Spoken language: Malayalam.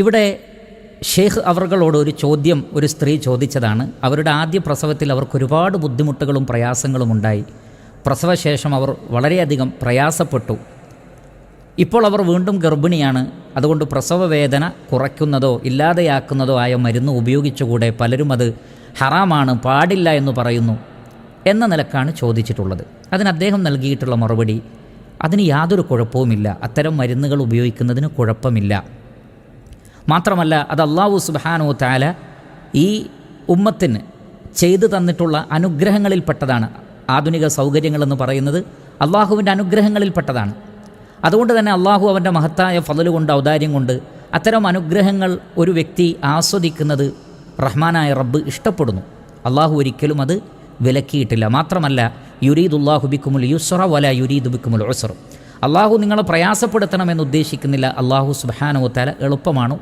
ഇവിടെ ഷേഖ് അവർകളോട് ഒരു ചോദ്യം ഒരു സ്ത്രീ ചോദിച്ചതാണ്. അവരുടെ ആദ്യ പ്രസവത്തിൽ അവർക്ക് ഒരുപാട് ബുദ്ധിമുട്ടുകളും പ്രയാസങ്ങളും ഉണ്ടായി. പ്രസവശേഷം അവർ വളരെയധികം പ്രയാസപ്പെട്ടു. ഇപ്പോൾ അവർ വീണ്ടും ഗർഭിണിയാണ്. അതുകൊണ്ട് പ്രസവ വേദന കുറയ്ക്കുന്നതോ ഇല്ലാതെയാക്കുന്നതോ ആയ മരുന്ന് ഉപയോഗിച്ചുകൂടെ പലരും അത് ഹറാമാണ് പാടില്ല എന്ന് പറയുന്നു എന്ന നിലക്കാണ് ചോദിച്ചിട്ടുള്ളത്. അതിന് അദ്ദേഹം നൽകിയിട്ടുള്ള മറുപടി അതിന് യാതൊരു കുഴപ്പവുമില്ല. അത്തരം മരുന്നുകൾ ഉപയോഗിക്കുന്നതിന് കുഴപ്പമില്ല. മാത്രമല്ല അത് അള്ളാഹു സുബാനോ താല ഈ ഉമ്മത്തിന് ചെയ്തു തന്നിട്ടുള്ള അനുഗ്രഹങ്ങളിൽപ്പെട്ടതാണ് ആധുനിക സൗകര്യങ്ങളെന്ന് പറയുന്നത് അള്ളാഹുവിന്റെ അനുഗ്രഹങ്ങളിൽപ്പെട്ടതാണ് അതുകൊണ്ട് തന്നെ അള്ളാഹു അവന്റെ മഹത്തായ ഫതൽ കൊണ്ട് ഔദാര്യം കൊണ്ട് അത്തരം അനുഗ്രഹങ്ങൾ ഒരു വ്യക്തി ആസ്വദിക്കുന്നത് റഹ്മാനായ റബ്ബ് ഇഷ്ടപ്പെടുന്നു. അള്ളാഹു ഒരിക്കലും അത് വിലക്കിയിട്ടില്ല. മാത്രമല്ല യുരീദുല്ലാഹു ബിക്കുമുൽ യുസ്റ വല യുരീദു ബിക്കുമുൽ ഉസ്ർ അള്ളാഹു നിങ്ങളെ പ്രയാസപ്പെടുത്തണമെന്ന് ഉദ്ദേശിക്കുന്നില്ല. അള്ളാഹു സുബാനോ തല എളുപ്പമാണ്.